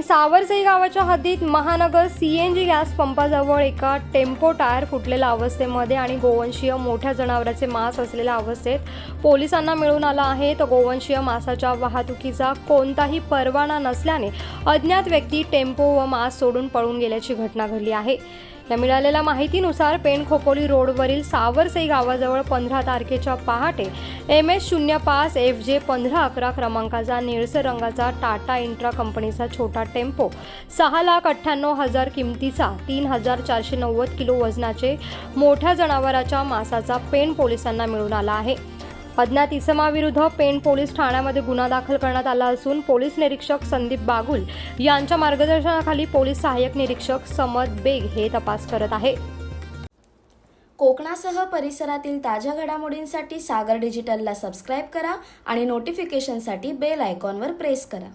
सावरसई गावाच्या हद्दीत Mahanagar C N G gas पंपाजवळ एका टेम्पो टायर फुटलेल्या अवस्थेमध्ये आणि गोवंशीय मोठ्या जनावराचे मांस असलेल्या अवस्थेत पोलिसांना मिळून आला आहे. तर गोवंशीय मांसाच्या वाहतुकीचा कोणताही परवाना नसल्याने अज्ञात व्यक्ती टेम्पो व मांस सोडून पळून गेल्याची घटना घडली आहे. या मिळालेल्या माहितीनुसार पेण खोपोली रोडवरील सावरसई गावाजवळ पंधरा तारखेच्या पहाटे एम एस शून्य पाच एफ जे पंधरा अकरा क्रमांकाचा निळसर रंगाचा टाटा इंट्रा कंपनीचा छोटा टेम्पो सहा लाख अठ्ठ्याण्णव हजार किमतीचा तीन हजार चारशे नव्वद किलो वजनाचे मोठ्या जनावराच्या मांसाचा पेण पोलिसांना मिळून आला आहे. अज्ञात इसमाविरुद्ध पेण पोलीस ठाण्यामध्ये गुन्हा दाखल करण्यात आला असून पोलीस निरीक्षक संदीप बागुल यांच्या मार्गदर्शनाखाली पोलीस सहाय्यक निरीक्षक समद बेग हे तपास करत आहे. कोकणासह परिसरातील ताज्या घडामोडींसाठी सागर डिजिटलला सबस्क्राईब करा आणि नोटिफिकेशनसाठी बेल आयकॉनवर प्रेस करा.